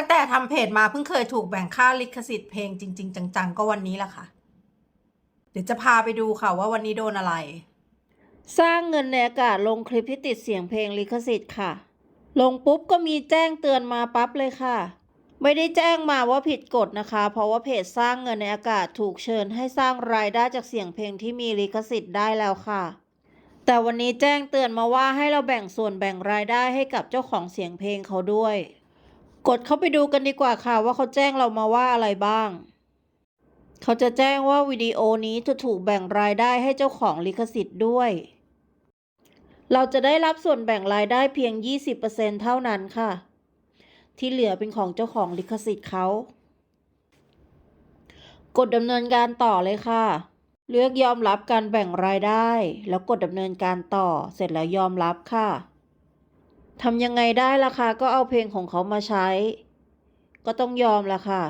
ตั้งแต่ทำเพจมาเพิ่งเคยถูกแบ่งค่าลิขสิทธิ์เพลงจริง ๆ จัง ๆ ก็วันนี้แหละค่ะ เดี๋ยวจะพาไปดูค่ะว่าวันนี้โดนอะไร สร้างเงินในอากาศลงคลิปที่ติดเสียงเพลงลิขสิทธิ์ค่ะ ลงปุ๊บก็มีแจ้งเตือนมาปั๊บเลยค่ะ ไม่ได้แจ้งมาว่าผิดกฎนะคะ เพราะว่าเพจสร้างเงินในอากาศถูกเชิญให้สร้างรายได้จากเสียงเพลงที่มีลิขสิทธิ์ได้แล้วค่ะแต่วันนี้แจ้งเตือนมาว่าให้เราแบ่งส่วนแบ่งรายได้ให้กับเจ้าของเสียงเพลงเขาด้วย กดเข้าไปดูกันดีกว่าค่ะว่าเขาแจ้งเรามาว่าอะไรบ้าง เขาจะแจ้งว่าวิดีโอนี้จะถูกแบ่งรายได้ให้เจ้าของลิขสิทธิ์ด้วย เราจะได้รับส่วนแบ่งรายได้เพียง 20%เท่านั้นค่ะ ที่เหลือเป็นของเจ้าของลิขสิทธิ์เขากดดำเนินการต่อเลยค่ะ เลือกยอมรับการแบ่งรายได้ แล้วกดดำเนินการต่อ เสร็จแล้วยอมรับค่ะ ทำยังไงได้ล่ะคะก็เอาเพลงของเขามาใช้ ก็ต้องยอมล่ะค่ะ